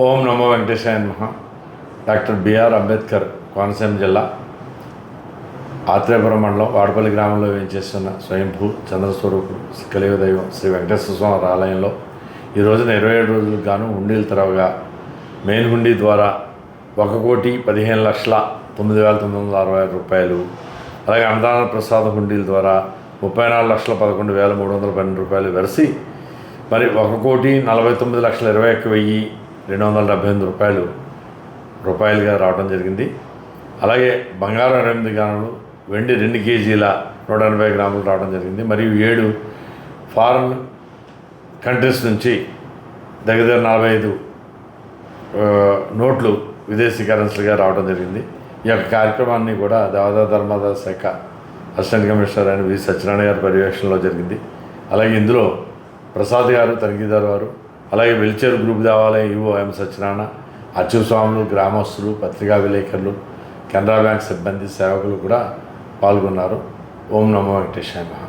ఓం నమో వెంకటేశాయ మహా doctor BR Ambedkar Konaseema జిల్లా ఆత్రేయపురం మండలం వాడపల్లి గ్రామంలో వేయించేస్తున్న స్వయంభూ చంద్రస్వరూపుడు కలియుగ దైవం శ్రీ వెంకటేశ్వర స్వామి ఆలయంలో ఈ రోజున ఇరవై ఏడు రోజులకు గాను హుండీలు తెరవగా మెయిన్ హుండీ ద్వారా ఒక కోటి పదిహేను లక్షల తొమ్మిది వేల తొమ్మిది వందల అరవై ఆరు రూపాయలు అలాగే అన్నదాన ప్రసాద హుండీల ద్వారా ముప్పై నాలుగు లక్షల పదకొండు వేల మూడు వందల పన్నెండు రూపాయలు వెరసి మరి ఒక కోటి నలభై తొమ్మిది లక్షల ఇరవై ఒక్క వెయ్యి రెండు వందల డెబ్బై ఎనిమిది రూపాయలు రూపాయలుగా రావడం జరిగింది. అలాగే బంగారం ఎనిమిది గ్రాములు వెండి రెండు కేజీల నూట ఎనభై గ్రాములు రావడం జరిగింది. మరియు ఏడు ఫారెన్ కంట్రీస్ నుంచి దగ్గర దగ్గర నలభై ఐదు నోట్లు విదేశీ కరెన్సీలుగా రావడం జరిగింది. ఈ యొక్క కార్యక్రమాన్ని కూడా దేవాదాయ ధర్మాదాయ శాఖ అసిస్టెంట్ కమిషనర్ అయిన వి సత్యనారాయణ గారి పర్యవేక్షణలో జరిగింది. అలాగే ఇందులో ప్రసాద్ గారు తనిఖీదారు వారు అలాగే వెల్చేరు గ్రూప్ దేవాలయం ఈవో ఎం సత్యనారాయణ. అచ్యుతస్వాములు గ్రామస్తులు పత్రికా విలేకరులు కెనరా బ్యాంక్ సిబ్బంది సేవకులు కూడా పాల్గొన్నారు. ఓం నమో వెంకటేశాయ మహా.